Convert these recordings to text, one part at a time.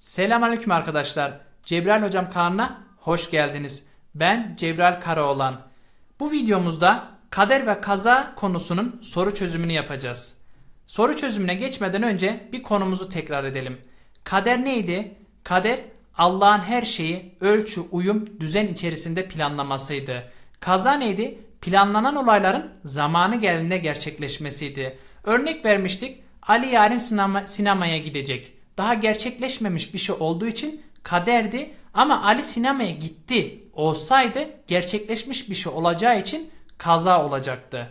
Selamünaleyküm arkadaşlar. Cebrail Hocam kanalına hoş geldiniz. Ben Cebrail Karaoğlan. Bu videomuzda kader ve kaza konusunun soru çözümünü yapacağız. Soru çözümüne geçmeden önce bir konumuzu tekrar edelim. Kader neydi? Kader Allah'ın her şeyi ölçü, uyum, düzen içerisinde planlamasıydı. Kaza neydi? Planlanan olayların zamanı geldiğinde gerçekleşmesiydi. Örnek vermiştik. Ali yarın sinema, sinemaya gidecek. Daha gerçekleşmemiş bir şey olduğu için kaderdi ama Ali sinemaya gitti olsaydı gerçekleşmiş bir şey olacağı için kaza olacaktı.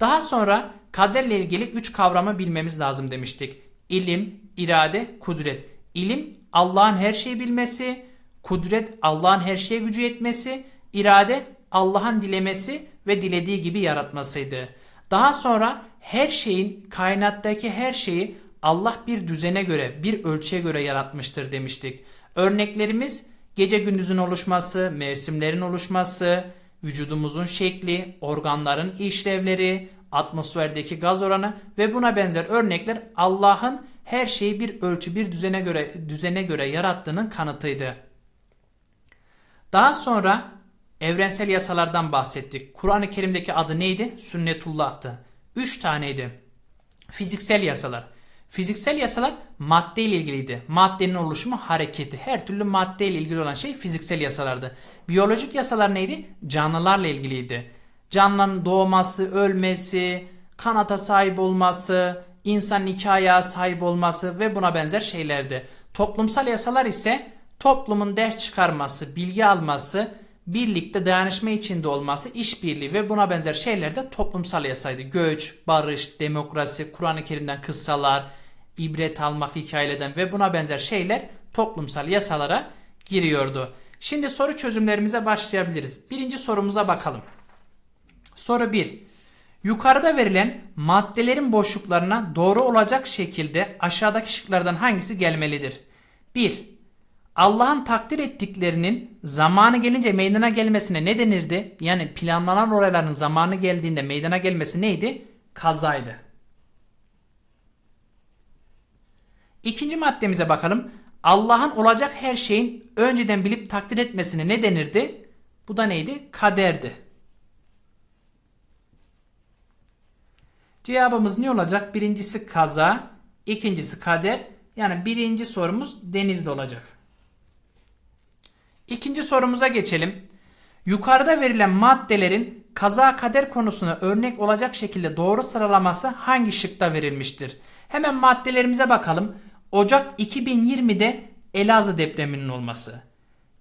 Daha sonra kaderle ilgili üç kavramı bilmemiz lazım demiştik. İlim, irade, kudret. İlim Allah'ın her şeyi bilmesi, kudret Allah'ın her şeye gücü yetmesi, irade Allah'ın dilemesi ve dilediği gibi yaratmasıydı. Daha sonra her şeyin kainattaki her şeyi Allah bir düzene göre, bir ölçüye göre yaratmıştır demiştik. Örneklerimiz gece gündüzün oluşması, mevsimlerin oluşması, vücudumuzun şekli, organların işlevleri, atmosferdeki gaz oranı ve buna benzer örnekler Allah'ın her şeyi bir ölçü, bir düzene göre düzene göre yarattığının kanıtıydı. Daha sonra evrensel yasalardan bahsettik. Kur'an-ı Kerim'deki adı neydi? Sünnetullah'tı. Üç taneydi. Fiziksel yasalar. Fiziksel yasalar madde ile ilgiliydi. Maddenin oluşumu, hareketi. Her türlü madde ile ilgili olan şey fiziksel yasalardı. Biyolojik yasalar neydi? Canlılarla ilgiliydi. Canlıların doğması, ölmesi, kanata sahip olması, insan iki sahip olması ve buna benzer şeylerdi. Toplumsal yasalar ise toplumun ders çıkarması, bilgi alması, birlikte dayanışma içinde olması, işbirliği ve buna benzer şeyler de toplumsal yasaydı. Göç, barış, demokrasi, Kur'an-ı Kerim'den kıssalar, ibret almak hikayeden ve buna benzer şeyler toplumsal yasalara giriyordu. Şimdi soru çözümlerimize başlayabiliriz. Birinci sorumuza bakalım. Soru 1. Yukarıda verilen maddelerin boşluklarına doğru olacak şekilde aşağıdaki şıklardan hangisi gelmelidir? 1. Allah'ın takdir ettiklerinin zamanı gelince meydana gelmesine ne denirdi? Yani planlanan olayların zamanı geldiğinde meydana gelmesi neydi? Kazaydı. İkinci maddemize bakalım. Allah'ın olacak her şeyin önceden bilip takdir etmesine ne denirdi? Bu da neydi? Kaderdi. Cevabımız ne olacak? Birincisi kaza, ikincisi kader. Yani birinci sorumuz denizli olacak. İkinci sorumuza geçelim. Yukarıda verilen maddelerin kaza kader konusuna örnek olacak şekilde doğru sıralaması hangi şıkta verilmiştir? Hemen maddelerimize bakalım. Ocak 2020'de Elazığ depreminin olması.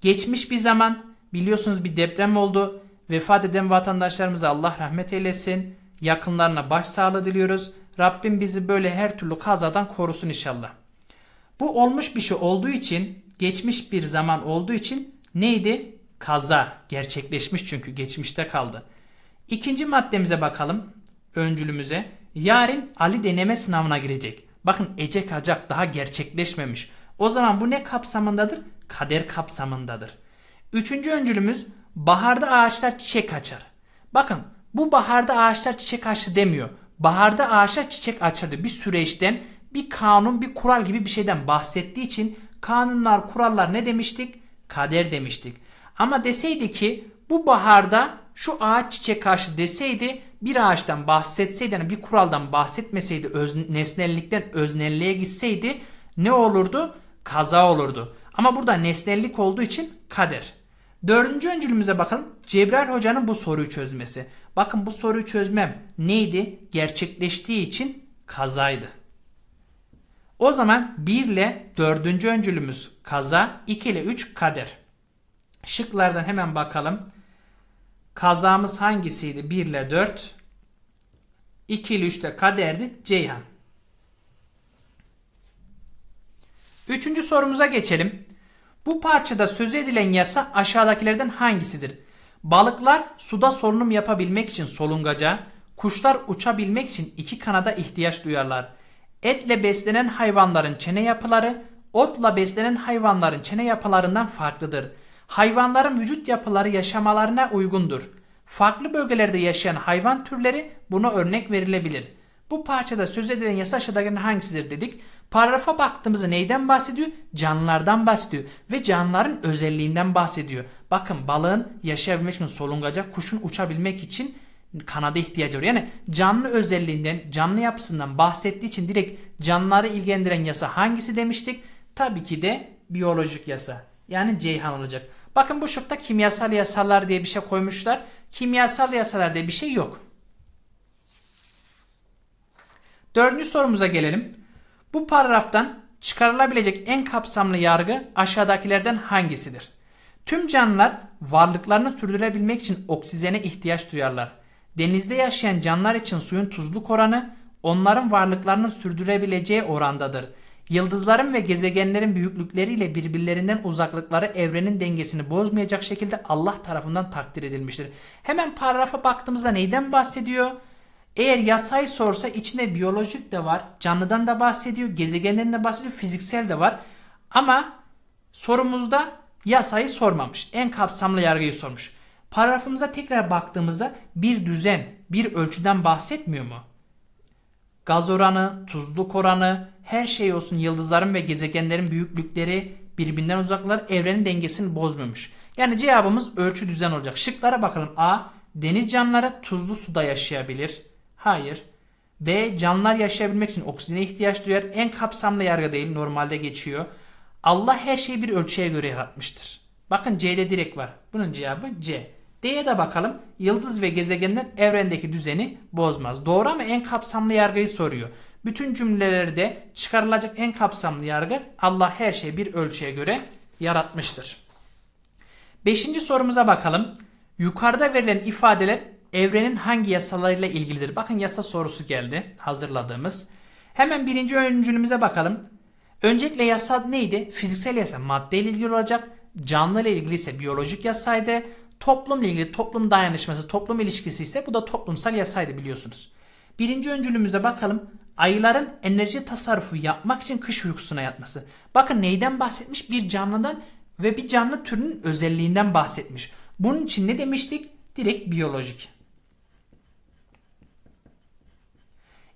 Geçmiş bir zaman biliyorsunuz bir deprem oldu. Vefat eden vatandaşlarımıza Allah rahmet eylesin. Yakınlarına başsağlığı diliyoruz. Rabbim bizi böyle her türlü kazadan korusun inşallah. Bu olmuş bir şey olduğu için, geçmiş bir zaman olduğu için neydi? Kaza. Gerçekleşmiş çünkü geçmişte kaldı. İkinci maddemize bakalım. Öncülümüze. Yarın Ali deneme sınavına girecek. Bakın Ece Kacak daha gerçekleşmemiş. O zaman bu ne kapsamındadır? Kader kapsamındadır. Üçüncü öncülümüz baharda ağaçlar çiçek açar. Bakın bu baharda ağaçlar çiçek açtı demiyor. Baharda ağaçlar çiçek açardı. Bir süreçten bir kanun bir kural gibi bir şeyden bahsettiği için kanunlar kurallar ne demiştik? Kader demiştik. Ama deseydi ki bu baharda şu ağaç çiçek açtı deseydi bir ağaçtan bahsetseydi yani bir kuraldan bahsetmeseydi öz, nesnellikten öznelliğe gitseydi ne olurdu? Kaza olurdu. Ama burada nesnellik olduğu için kader. Dördüncü öncülümüze bakalım. Cebrail hocanın bu soruyu çözmesi. Bakın bu soruyu çözmem neydi? Gerçekleştiği için kazaydı. O zaman 1 ile 4. öncülümüz kaza, 2 ile 3 kader. Şıklardan hemen bakalım. Kazamız hangisiydi? 1 ile 4. 2 ile 3 de kaderdi. Ceyhan. Üçüncü sorumuza geçelim. Bu parçada söz edilen yasa aşağıdakilerden hangisidir? Balıklar suda solunum yapabilmek için solungaca, kuşlar uçabilmek için iki kanada ihtiyaç duyarlar. Etle beslenen hayvanların çene yapıları, otla beslenen hayvanların çene yapılarından farklıdır. Hayvanların vücut yapıları yaşamalarına uygundur. Farklı bölgelerde yaşayan hayvan türleri buna örnek verilebilir. Bu parçada söz edilen yasa aşağıdakilerden hangisidir dedik. Paragrafa baktığımızda neyden bahsediyor? Canlılardan bahsediyor ve canlıların özelliğinden bahsediyor. Bakın balığın yaşayabilmek için solungaca, kuşun uçabilmek için kanada ihtiyacı var. Yani canlı özelliğinden, canlı yapısından bahsettiği için direkt canlıları ilgilendiren yasa hangisi demiştik? Tabii ki de biyolojik yasa. Yani Ceyhan olacak. Bakın bu şıkta kimyasal yasalar diye bir şey koymuşlar. Kimyasal yasalar diye bir şey yok. Dördüncü sorumuza gelelim. Bu paragraftan çıkarılabilecek en kapsamlı yargı aşağıdakilerden hangisidir? Tüm canlılar varlıklarını sürdürebilmek için oksijene ihtiyaç duyarlar. Denizde yaşayan canlılar için suyun tuzluk oranı onların varlıklarını sürdürebileceği orandadır. Yıldızların ve gezegenlerin büyüklükleriyle birbirlerinden uzaklıkları evrenin dengesini bozmayacak şekilde Allah tarafından takdir edilmiştir. Hemen paragrafa baktığımızda neyden bahsediyor? Eğer yasayı sorsa içinde biyolojik de var, canlıdan da bahsediyor, gezegenden de bahsediyor, fiziksel de var. Ama sorumuzda yasayı sormamış. En kapsamlı yargıyı sormuş. Paragrafımıza tekrar baktığımızda bir düzen, bir ölçüden bahsetmiyor mu? Gaz oranı, tuzluk oranı, her şey olsun yıldızların ve gezegenlerin büyüklükleri, birbirinden uzaklar evrenin dengesini bozmuyormuş. Yani cevabımız ölçü düzen olacak. Şıklara bakalım. A. Deniz canlıları tuzlu suda yaşayabilir. Hayır. B. Canlılar yaşayabilmek için oksijene ihtiyaç duyar. En kapsamlı yargı değil. Normalde geçiyor. Allah her şeyi bir ölçüye göre yaratmıştır. Bakın C'de direkt var. Bunun cevabı C. D'ye de bakalım. Yıldız ve gezegenler evrendeki düzeni bozmaz. Doğru ama en kapsamlı yargıyı soruyor. Bütün cümlelerde çıkarılacak en kapsamlı yargı Allah her şeyi bir ölçüye göre yaratmıştır. Beşinci sorumuza bakalım. Yukarıda verilen ifadeler evrenin hangi yasalarıyla ilgilidir? Bakın yasa sorusu geldi hazırladığımız. Hemen birinci öncülümüze bakalım. Öncelikle yasa neydi? Fiziksel yasa madde ile ilgili olacak. Canlı ile ilgili ise biyolojik yasaydı. Toplumla ilgili toplum dayanışması, toplum ilişkisi ise bu da toplumsal yasaydı biliyorsunuz. Birinci öncülümüze bakalım. Ayıların enerji tasarrufu yapmak için kış uykusuna yatması. Bakın neyden bahsetmiş? Bir canlıdan ve bir canlı türünün özelliğinden bahsetmiş. Bunun için ne demiştik? Direkt biyolojik.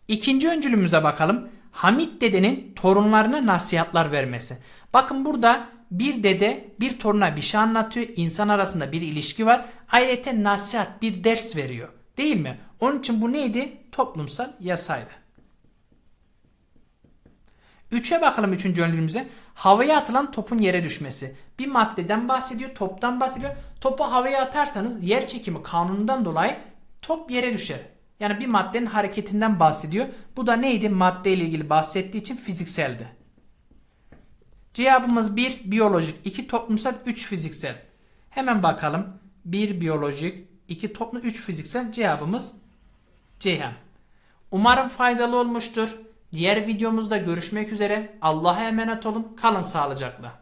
İkinci öncülümüze bakalım. Hamit dedenin torunlarına nasihatler vermesi. Bakın burada bir dede bir toruna bir şey anlatıyor. İnsan arasında bir ilişki var. Ayrıca nasihat bir ders veriyor. Değil mi? Onun için bu neydi? Toplumsal yasaydı. Üçe bakalım üçüncü öncülümüze. Havaya atılan topun yere düşmesi. Bir maddeden bahsediyor, toptan bahsediyor. Topu havaya atarsanız yer çekimi kanunundan dolayı top yere düşer. Yani bir maddenin hareketinden bahsediyor. Bu da neydi? Madde ile ilgili bahsettiği için fizikseldi. Cevabımız 1 biyolojik, 2 toplumsal, 3 fiziksel. Hemen bakalım. 1 biyolojik, 2 toplum, 3 fiziksel cevabımız Ceyhan. Umarım faydalı olmuştur. Diğer videomuzda görüşmek üzere. Allah'a emanet olun. Kalın sağlıcakla.